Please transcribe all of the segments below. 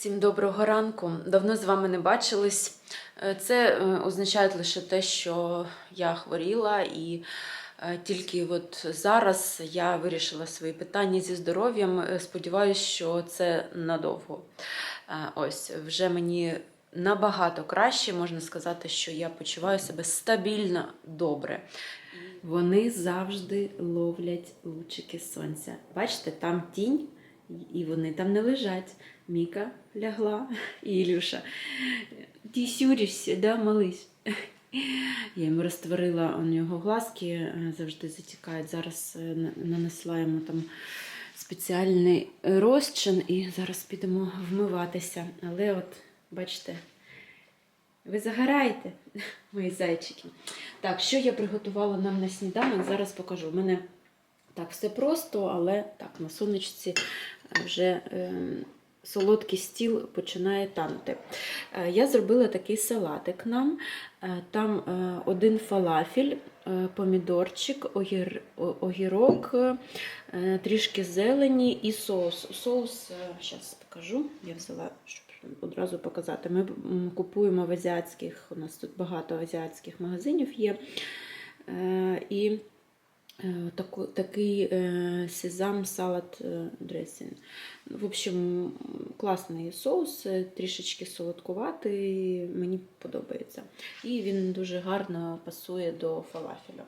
Всім доброго ранку. Давно з вами не бачились. Е, Це е, означає лише те, що я хворіла, і е, тільки от зараз я вирішила свої питання зі здоров'ям. Сподіваюсь, що це надовго. Ось вже мені набагато краще. Можна сказати, що я почуваю себе стабільно добре. Вони завжди ловлять лучики сонця. Бачите, там тінь, і вони там не лежать. Міка лягла і Ілюша. Ти сюришся, да, мались? Я йому розтворила у нього глазки, е, завжди затікають. Зараз е, нанесла йому там спеціальний розчин і зараз підемо вмиватися. Але от, бачите, ви загораєте, мої зайчики. Так, що я приготувала нам на сніданок, зараз покажу. У мене так все просто, але так, на сонечці е, вже ем, солодкий стіл починає танути. Е, Я зробила такий салатик нам. Е, Там е, один фалафель, е, помідорчик, огір, огірок, трішки зелені і соус. Соус, зараз покажу, я взяла, щоб одразу показати. Ми купуємо в азіатських, у нас тут багато азіатських магазинів є. І таку, такий е, сезам салат е, дресінг. В общем, класний соус, е, трішечки солодкуватий, мені подобається. І він дуже гарно пасує до фалафеля.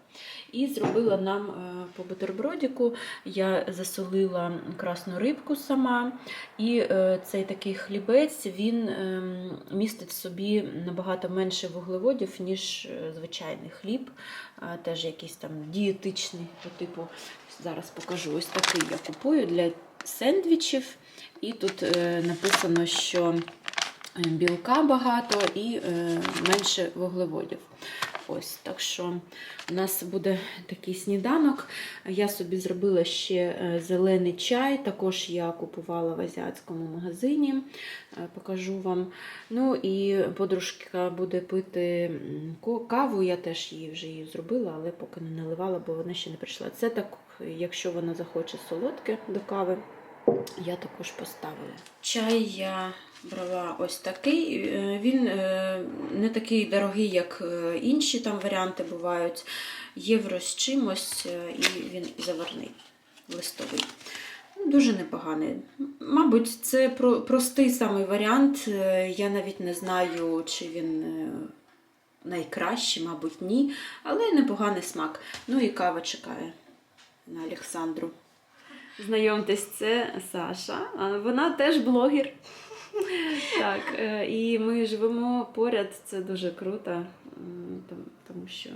І зробила нам е, по бутербродіку. Я засолила красну рибку сама. І е, цей такий хлібець він ем, містить в собі набагато менше вуглеводів, ніж е, звичайний хліб. Теж якийсь там дієтичний, по типу, зараз покажу. Ось такий я купую для сендвічів. І тут е, написано, що е, білка багато і е, менше вуглеводів. Ось, так що у нас буде такий сніданок. Я собі зробила ще е, зелений чай, також я купувала в азіатському магазині, е, покажу вам. Ну і подружка буде пити каву, я теж її вже її зробила, але поки не наливала, бо вона ще не прийшла. Це так, якщо вона захоче солодке до кави, я також поставила. Чай я брала ось такий. Е, Він е, не такий дорогий, як е, інші там варіанти бувають. Євро з чимось, і він заварний, листовий. Ну, Дуже непоганий. Мабуть, це простий самий варіант. Я навіть не знаю, чи він найкращий, мабуть, ні. Але непоганий смак. Ну і кава чекає на Олександру. Знайомтесь, це Саша. Вона теж блогер. Так, е, і ми живемо поряд, це дуже круто, тому що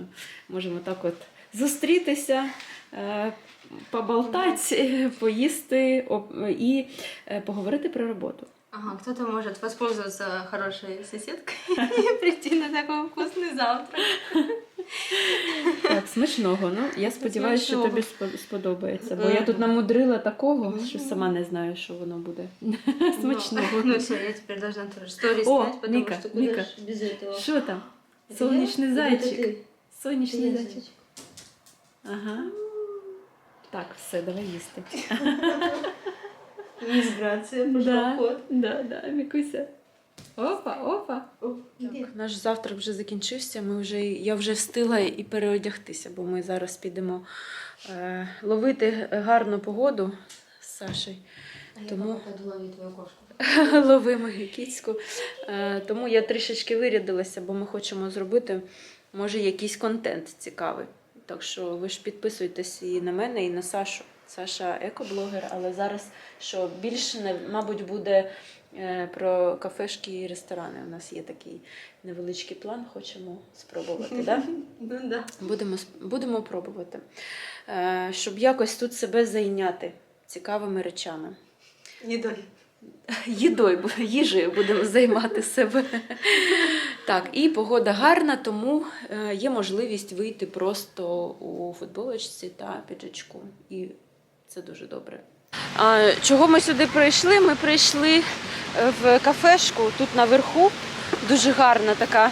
можемо так от зустрітися, е, поболтати, поїсти і е, поговорити про роботу. Ага, кто-то может воспользоваться хорошей соседкой и прийти на такой вкусный завтрак. Так, смачного. Ну, я сподіваюся, що Смачного. тобі спо- сподобається, бо я Мгм. тут намудрила такого, Мгм. що сама не знаю, що воно буде. Смачного. Ну, ну все, я теперь должна тоже сторис О, снять, потому Мика, что куда Мика. ж без этого. Що там? Это Сонячний я? Или это зайчик. ты? Сонячний Я зайчик. Ага. Так, все, давай їсти. Мисс Грация, пошел Да, да, да, Мікуся. Опа, опа. Так, наш завтрак вже закінчився. Ми вже, я вже встигла і переодягтися, бо ми зараз підемо е, ловити гарну погоду з Сашею. А Тому- твою кошку. Ловимо кіцьку. Е, тому я трішечки вирядилася, бо ми хочемо зробити, може, якийсь контент цікавий. Так що ви ж підписуйтесь і на мене, і на Сашу. Саша екоблогер, але зараз що більше, не- мабуть, буде е, про кафешки і ресторани. У нас є такий невеличкий план, хочемо спробувати. Да? Ну. Будемо, будемо пробувати, Е, щоб якось тут себе зайняти цікавими речами. Дай. Їдою, їжею будемо займати себе. Так, і погода гарна, тому е, є можливість вийти просто у футболочці та піджачку. І це дуже добре. А, чого ми сюди прийшли? Ми прийшли е, в кафешку тут наверху. Дуже гарна така.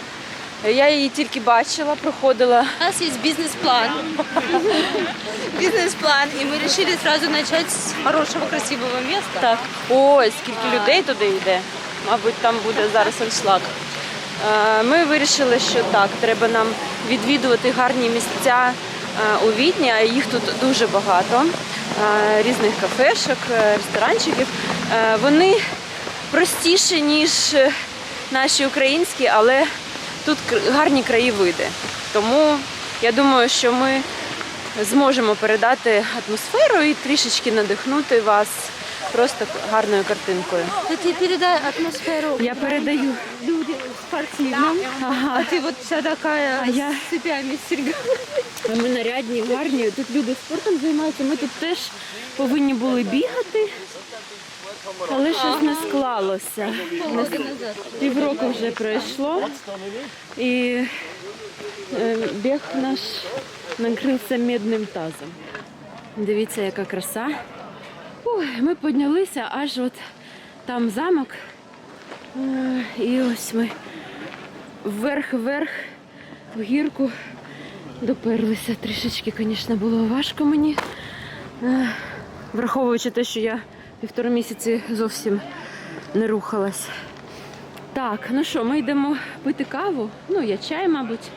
Я її тільки бачила, проходила. У нас есть бизнес-план. Бизнес-план. И мы решили сразу начать с хорошего, красивого места. Так, ой, скільки людей туди йде. мабуть, там буде зараз аншлаг. Е, Ми вирішили, що так, треба нам відвідувати гарні місця е, у Відні, а їх тут дуже багато. Е, Різних кафешок, е, ресторанчиків. Е, Вони простіші, ніж наші українські, але тут гарні краєвиди. Тому я думаю, що ми зможемо передати атмосферу і трішечки надихнути вас просто гарною картинкою. Ты передай атмосферу. Я передаю. Люди спортивным. А ты вот вся такая А я- с цепями, с серьгами. Ми нарядні, гарні. Тут люди спортом займаються. Ми тут теж повинні були бігати, але щось не склалося. Півроку вже пройшло. І е, біг наш накрився медним тазом. Дивіться, яка краса. Ой, ми піднялися аж от там замок. Е, І ось ми вверх-вверх в гірку доперлися. Трішечки, звісно, було важко мені. Е, Враховуючи те, що я півтора місяці зовсім не рухалась. Так, ну що, ми йдемо пити каву. Ну, я чай, мабуть.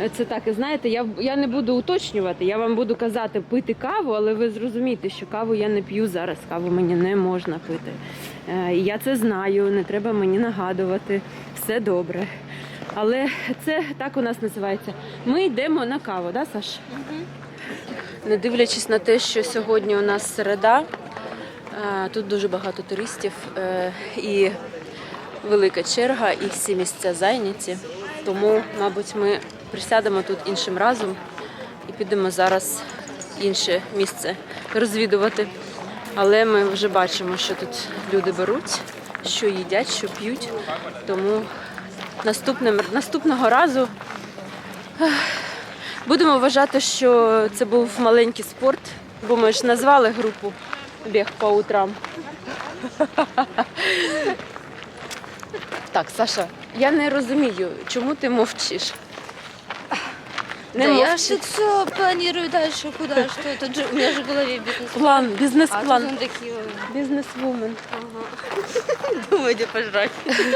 Е, Це так, знаєте, я, я не буду уточнювати, я вам буду казати пити каву, але ви зрозумієте, що каву я не п'ю зараз, каву мені не можна пити. Е, я це знаю, не треба мені нагадувати. Все добре. Але це так у нас називається. Ми йдемо на каву, да, Саш? Не дивлячись на те, що сьогодні у нас середа, е, тут дуже багато туристів е, і велика черга, і всі місця зайняті. Тому, мабуть, ми присядемо тут іншим разом і підемо зараз інше місце розвідувати. Але ми вже бачимо, що тут люди беруть, що їдять, що п'ють. Тому наступним, наступного разу будемо вважати, що це був маленький спорт, бо ми ж назвали групу біг по утрам. Так, Саша, я не розумію, чому ти мовчиш. Не да я мовчи. же все планирую дальше, куда, что. Тут же, у меня же в голове бизнес. План, А тут бізнес-план. он такие, Бізнес-вумен. думаю, где пожрать.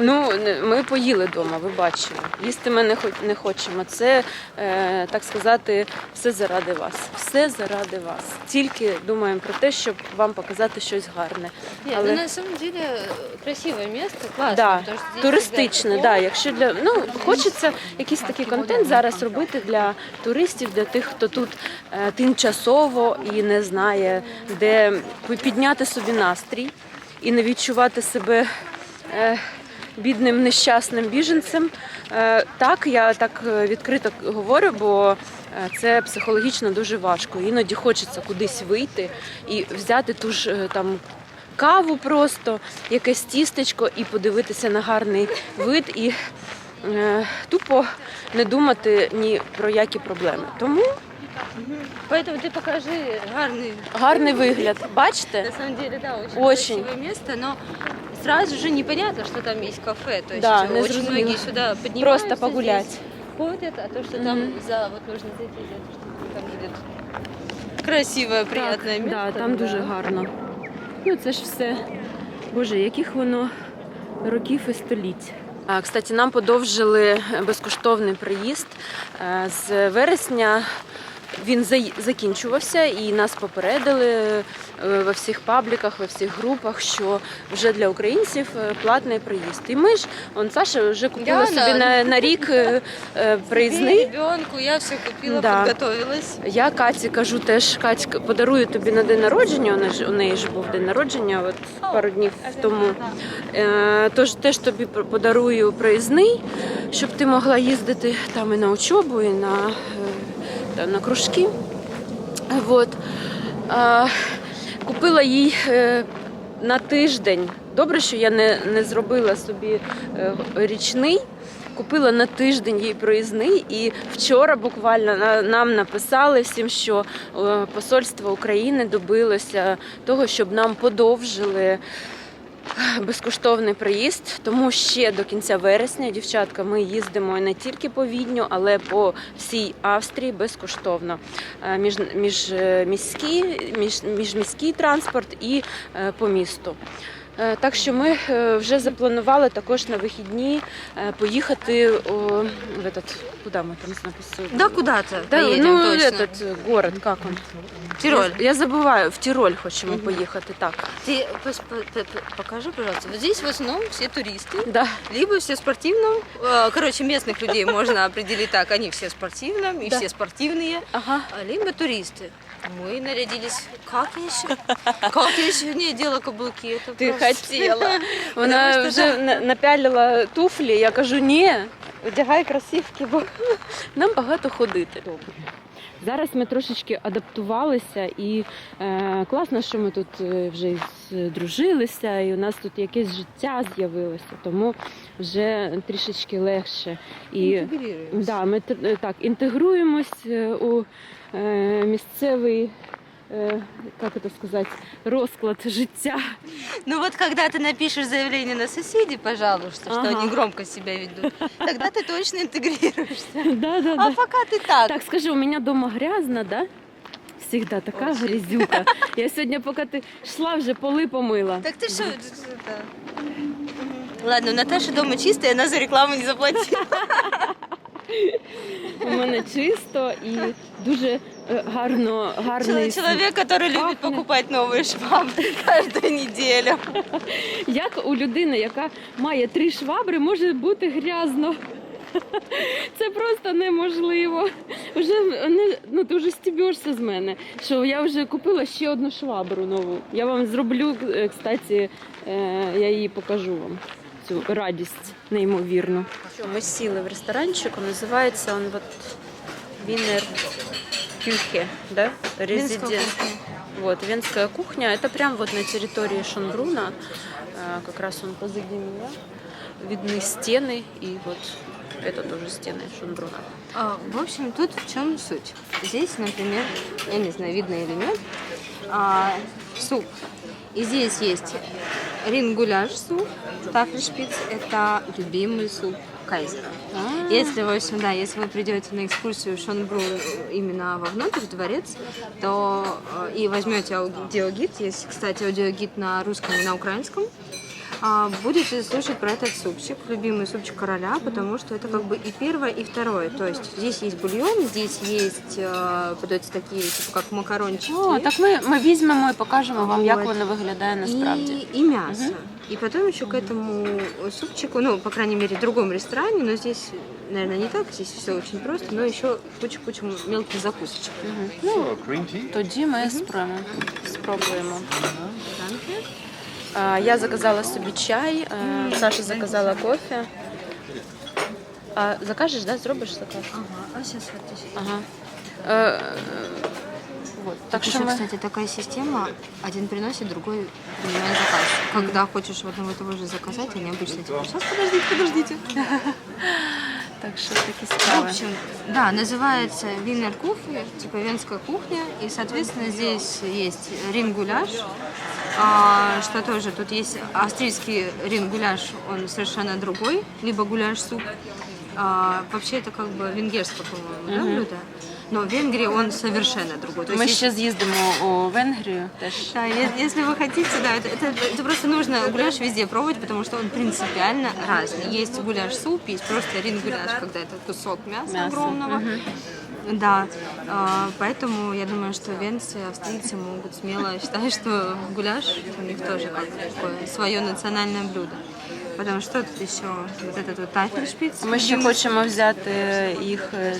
Ну, не- ми поїли вдома, ви бачили. Їсти ми не, хо- не хочемо. Це, е, так сказати, все заради вас. Все заради вас. Тільки думаємо про те, щоб вам показати щось гарне. Нет, Але- ну на самом деле э, красивое место, классно. Да, потому что здесь туристичне, всегда да. Якщо для ну хочеться якийсь такий контент зараз робити для туристів, для тих, хто тут е, тимчасово і не знає, де підняти собі настрій і не відчувати себе. Е, Бідним нещасним біженцем. Е, Так, я так відкрито говорю, бо це психологічно дуже важко. Іноді хочеться кудись вийти і взяти ту ж там каву просто, якесь тістечко і подивитися на гарний вид і тупо не думати ні про які проблеми. Тому Поэтому ты покажи гарный. гарний вигляд. На Бачите? самом деле, да, очень, Очень. красивое место, но сразу же непонятно, что там есть кафе. То есть Да, э, не очень зрозуміло. многие сюда поднимаются. Просто погулять. здесь Ходят, а то, что там за вот нужно зайти за эту штуку, там будет красивое, приятное так, место. Да, там дуже гарно. Ну це ж все. Боже, яких воно років і століть. Кстати, нам подовжили безкоштовний приїзд Е, з вересня. Він закінчувався і нас попередили е, во всіх пабліках, во всіх групах, що вже для українців е, платний приїзд. І ми ж, он Саша вже купила Я собі на- на, на рік е, е, проїзний. ребенку я все купила, Да. подготовилась. Я Каті кажу теж, Кать, подарую тобі на день народження. У неї ж, у неї ж був день народження, от пару днів тому. Е, тож теж тобі подарую проїзний, щоб ти могла їздити там і на учобу, і на, е, та, на кружки. От. Купила їй е, на тиждень. Добре, що я не, не зробила собі е, річний. Купила на тиждень їй проїзний, і вчора буквально на- нам написали всім, що е, посольство України добилося того, щоб нам подовжили безкоштовний приїзд. Тому ще до кінця вересня, дівчатка, ми їздимо не тільки по Відню, але по всій Австрії безкоштовно. Е, Між, між, міський, міські, між, міжміський транспорт і е, по місту. Е, Так що ми е, вже запланували також на вихідні е, поїхати о, в этот, куди ми там написали? Да куда-то Да, поедем, ну, точно. этот э, город, как он? Тироль. Я, я забываю, в Тироль хочемо поїхати, так. Ты пос- по- по- по- покажи, пожалуйста. Вот здесь в основном все туристы. Да. Либо все спортивном. э, Короче, местных людей можно определить так. Они все в спортивном и Да. все спортивные. Ага. А Либо туристы. Мы нарядились. Как я еще? Как я еще не одела каблуки? Это Ти просто- хотіла. Вона що, вже на- напялила туфлі. Я кажу, ні, одягай кросівки, бо нам багато ходити. Зараз ми трошечки адаптувалися і е, класно, що ми тут е, вже здружилися, і у нас тут якесь життя з'явилося, тому вже трішечки легше. І Интегрируемся. Да, ми е, так інтегруємось е, у місцевий, е, як це сказати, розклад життя. Ну вот когда ты напишешь заявление на соседей, пожалуйста, что Ага. они громко себя ведут, тогда ты точно интегрируешься. Да, да, А да. пока ты так. Так, скажи, у меня дома грязно, да? Всегда така Очень. грязюка. Я сьогодні, поки ти йшла, вже поли помила. Так ты что? Ладно, у Наташи дома чисто, и она за рекламу не заплатила. У мене чисто і дуже е, гарно, гарний. Человек, который любит пахнет. покупать новые швабры каждую неделю. Як у людини, яка має три швабри, може бути грязно? Це просто неможливо. Вже не, ну, ти вже стібешся з мене. Що я вже купила ще одну швабру нову. Я вам зроблю, е, кстати, е, я її покажу вам. Цю радість неймовірну. Ми сіли в ресторанчик, називається він вот Вінер Кюхе, да? Резидент. Вот, венская кухня. Это прям вот на территории Шонбруна. А, Как раз он позади меня. Видны стены и вот это тоже стены Шонбруна. А, в общем, тут в чем суть? Здесь, например, я не знаю, видно или нет, а, суп. И здесь есть рингуляш суп, тафельшпиц – это любимый суп кайзера. Если, в общем, да, если вы придете на экскурсию в Шонбрун именно вовнутрь, в дворец, то э, и возьмете аудиогид, есть, кстати, аудиогид на русском и на украинском, а, будете слушать про этот супчик, любимый супчик короля, потому что это как бы и первое, и второе. То есть здесь есть бульон, здесь есть э, подаются такие, типа как макарончики. О, так ми, ми візьмемо і покажемо вам, як Вот. воно виглядає насправді. И, и мясо. И потом еще к этому супчику, ну, по крайней мере, в другом ресторане, но здесь, наверное, не так, здесь все очень просто, но еще куча-куча мелких закусочек. Мгм. So, green tea. Тоді ми спробуємо. спробуємо. Danke. Я заказала собі чай, Саша заказала кофе. А закажеш, да? Зробиш заказ? Ага, а сейчас вот здесь. Ага. Е, е, вот. Так Так ми... кстати, такая система, один приносит, другой принимает заказ. Когда хочешь в одного и того же заказать, они обычно типа, сейчас, подождите, подождите. Так що такі В справи. общем, да, называется Винер кухня, типа венская кухня, и, соответственно, здесь есть рингуляш, а, что тоже, тут есть австрийский рингуляш, он совершенно другой, либо гуляш-суп. А, вообще это как бы венгерское, по-моему, да, блюдо? Но в Венгрии он совершенно другой. То есть Ми есть- ще з'їздимо у Венгрію теж. Да, е- если вы хотите, да, это, это, это просто нужно гуляш везде пробовать, потому что он принципиально разный. Есть гуляш-суп, есть просто рин-гуляш, когда это кусок мяса, Мясо, огромного. Да, а, поэтому я думаю, что венцы, австрийцы могут смело считать, что гуляш у них тоже как бы такое свое национальное блюдо. Потому что тут еще вот этот вот тафельшпиц. Ми ще хочемо взяти їх е,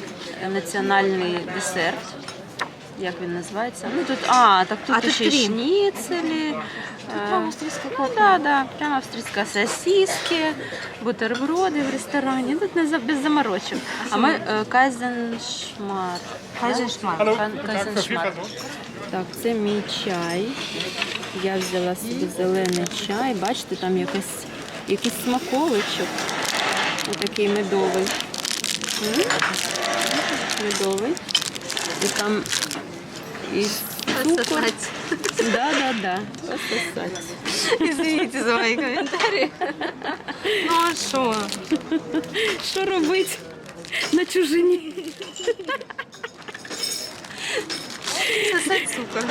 національний десерт. Як він називається? Ну тут, а, так тут А тут ще три. шніцелі. е, прям австрийская Ну да, да, прямо австрійська сосиски, бутерброди в ресторані. Тут не за- без заморочок. А ми е, кайзеншмар. Кайзеншмар. Кан- Кайзеншмар. Так, це мій чай. Я взяла собі зелений чай. Бачите, там якась, якийсь смаковичок. Отакий медовий. М? Медовий. І там і цукор. Да, да, да. Пососать. Извините за мои комментарии. Ну а что? Що робить на чужині? Сосать цукор.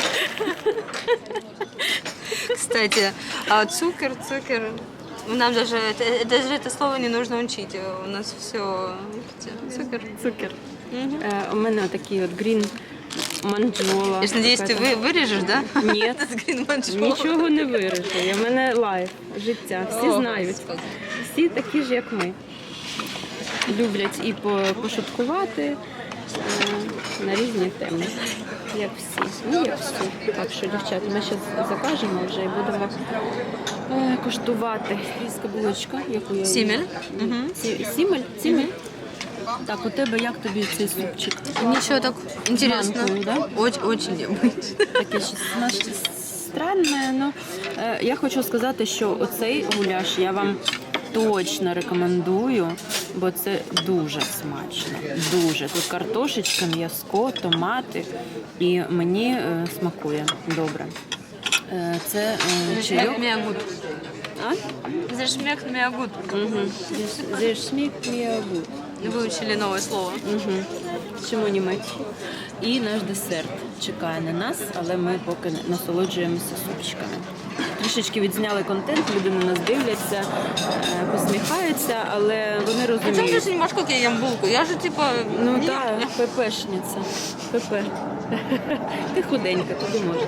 Кстати, а цукер, цукер. Нам даже, это- даже это слово не нужно учить. У нас все цукер. Цукер. Е, у мене такий от грін манджола. Я ж надеюсь, ты вы, вырежешь, да? Ні, Этот green manchmal. нічого не виріжу. У мене лайф, життя. Всі О, знають. Господи. Всі такі ж, як ми. Люблять і по- пошуткувати е, на різні теми. Як всі. Ну, як всі. Так що, дівчата, ми зараз закажемо вже і будемо е, коштувати. Різка булочка, яку я Сімель. Мгм. Сі- Сімель? Сімель? Так, у тебе як тобі цей супчик? Ничего так интересно. Да? Очень, очень необычно. Таке щось знаєш, странне. Ну, е, я хочу сказати, що оцей гуляш я вам точно рекомендую, бо це дуже смачно. Дуже. Тут картошечка, м'язко, томати. І мені е, смакує добре. Е, це е, чайок. А? Угу. Зешмік міагут. Выучили новое слово. Угу. Чому німець? І наш десерт чекає на нас, але ми поки насолоджуємося супчиками. Трішечки відзняли контент, люди на нас дивляться, е, посміхаються, але вони розуміють. же не можешь, как я булку. Я же типа... Ну так, ППшниця. ПП. Ти худенька, тобі можна.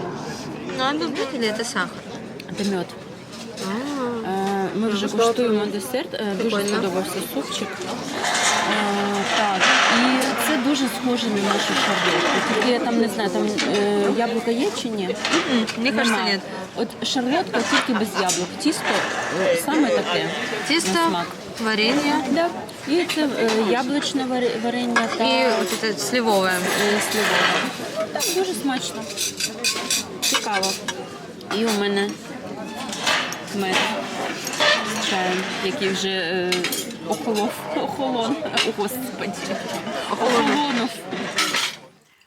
Ну, а тут или это сахар? Це мед. Е, Ми вже куштуємо десерт. Е, Дуже сподобався супчик. Так, і це дуже схоже на нашу шарлотку. Тільки я там не знаю, там яблука є чи ні? Мне кажется, Немає. От шарлотка тільки без яблук. Тісто е, саме таке. На смак. варенье Да. І це е, яблучне варення та и вот это сливовое. е, сливове. Так, дуже смачно. Цікаво. І у мене мед з чаєм, який вже е, охолов. Охолон. Господи. Охолонув.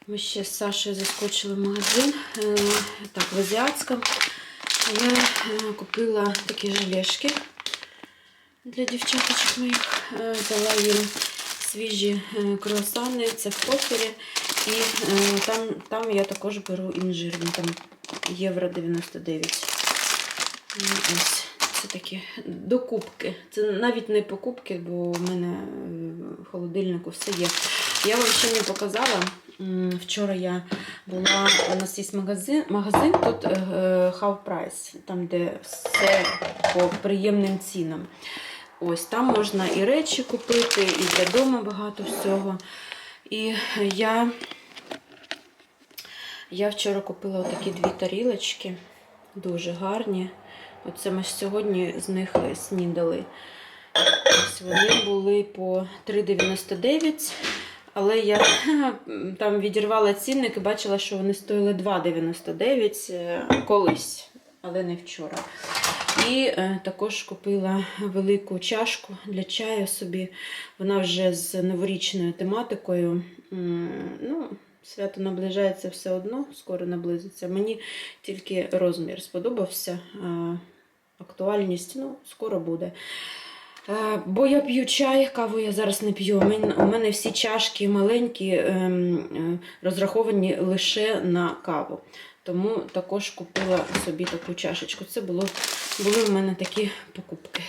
Ми ще з Сашею заскочили в магазин. е, Так, в азіатському. Я е, купила такі желешки для дівчаточок моїх. Е, Дала їм свіжі е, круасани, це в кофері. І там, там я також беру інжирні, там євро 99. Ну, Ось. Це такі докупки. Це навіть не покупки, бо у мене в холодильнику все є. Я вам ще не показала. Вчора я була, у нас є магазин, магазин тут е, Half Price, там де все по приємним цінам. Ось там можна і речі купити, і для дому багато всього. І я, я вчора купила такі дві тарілочки, дуже гарні. Оце ми сьогодні з них снідали. Ось вони були по 3,99. Але я там відірвала цінник і бачила, що вони стоїли 2,99 е, колись, але не вчора. І е, також купила велику чашку для чаю собі. Вона вже з новорічною тематикою. Ну, свято наближається все одно, скоро наблизиться. Мені тільки розмір сподобався. Актуальність, ну, скоро буде. Е, Бо я п'ю чай, каву я зараз не п'ю. У мене, всі чашки маленькі, ем, е, розраховані лише на каву. Тому також купила собі таку чашечку. Це було, були в мене такі покупки.